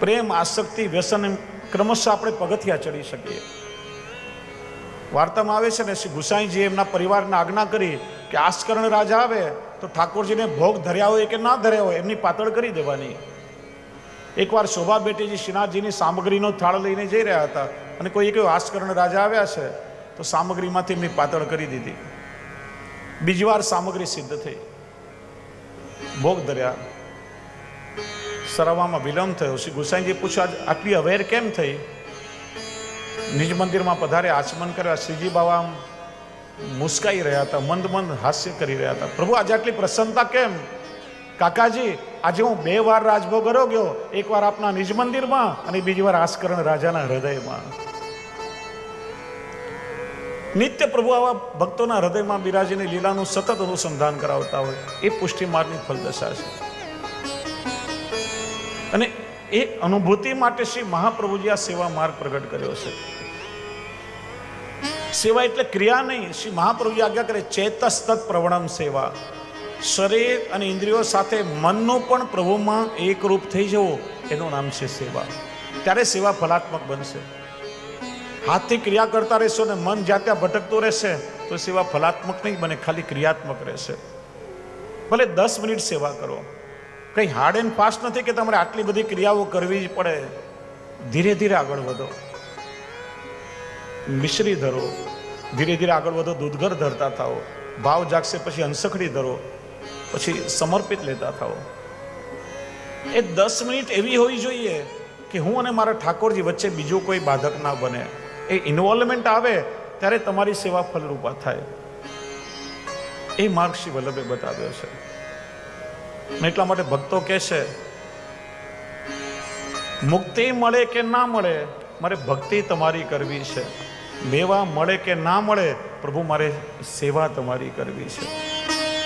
પ્રેમ, આસક્તિ, વ્યસન એમ ક્રમશઃ આપણે પગથિયા ચડી શકીએ. વાર્તામાં આવે છે ને શ્રી ગુસાઈજી એમના પરિવારને આજ્ઞા કરી કે આસ્કરણ રાજા આવે તો ઠાકોરજીને ભોગ ધર્યા હોય કે ના ધર્યા હોય એમની પાતળ કરી દેવાની. એકવાર શોભા બેટીજી શ્રીનાથજીની સામગ્રીનો થાળ લઈને જઈ રહ્યા હતા અને કોઈ કહ્યું આસ્કરણ રાજા આવ્યા છે તો સામગ્રીમાંથી એમની પાતળ કરી દીધી. બીજી વાર સામગ્રી સિદ્ધ થઈ. ભોગ ધર્યા. સરવામાં વિલંબ થયો. શ્રી ગુસાઈજી પૂછ્યું, "આજ આટલી અવેર કેમ થઈ? નિજ મંદિરમાં પધારે આચમન કર્યા. શ્રીજી બાબા મુસ્કાઈ રહ્યા હતા, મંદ મંદ હાસ્ય કરી રહ્યા હતા. પ્રભુ, આજે આટલી પ્રસન્નતા કેમ? કાકાજી, આજે હું બે વાર રાજભોગ ગયો. એક વાર આપના નિજ મંદિરમાં અને બીજી વાર આસ્કરણ રાજાના હૃદયમાં. નિત્ય પ્રભુ આવા ભક્તોના હૃદયમાં બિરાજીની લીલાનું સતત અનુસંધાન કરાવતા હોય. એ પુષ્ટિ માર્ગની ફલદશા છે. અને એ અનુભૂતિ માટે શ્રી મહાપ્રભુજી આ સેવા માર્ગ પ્રગટ કર્યો છે. સેવા એટલે ક્રિયા નહીં, શ્રી મહાપ્રભુજી આજ્ઞા કરે, ચેતસ્તત પ્રવણમ સેવા. શરીર અને ઇન્દ્રિયો સાથે મનનો પણ પ્રભુમાં એકરૂપ થઈ જવો, એનું નામ છે સેવા. ત્યારે સેવા ફલાત્મક બનશે. હાથથી ક્રિયા કરતા રહેશો ને મન જ્યાં ત્યાં ભટકતું રહેશે, તો સેવા ફલાત્મક નહીં બને, ખાલી ક્રિયાત્મક રહેશે. ભલે દસ મિનિટ સેવા કરો. કંઈ હાર્ડ એન્ડ ફાસ્ટ નથી કે તમારે આટલી બધી ક્રિયાઓ કરવી જ પડે. ધીરે ધીરે આગળ વધો. મિશ્રી ધરો. ધીરે ધીરે આગળ વધો, દૂધઘર ધરતા થાઓ. ભાવ જાગશે પછી અંસખડી ધરો. પછી સમર્પિત લેતા થાઓ. એ દસ મિનિટ એવી હોવી જોઈએ કે હું અને મારા ઠાકોરજી વચ્ચે બીજું કોઈ બાધક ના બને. એ ઇન્વોલ્વમેન્ટ આવે ત્યારે તમારી સેવા ફલરૂપા થાય. એ માર્ગ શ્રી વલ્લભે બતાવ્યો છે. એટલા માટે ભક્તો કહે છે, મુક્તિ મળે કે ના મળે, મારે ભક્તિ તમારી કરવી છે. મેવા મળે કે ના મળે, પ્રભુ મારે સેવા તમારી કરવી છે.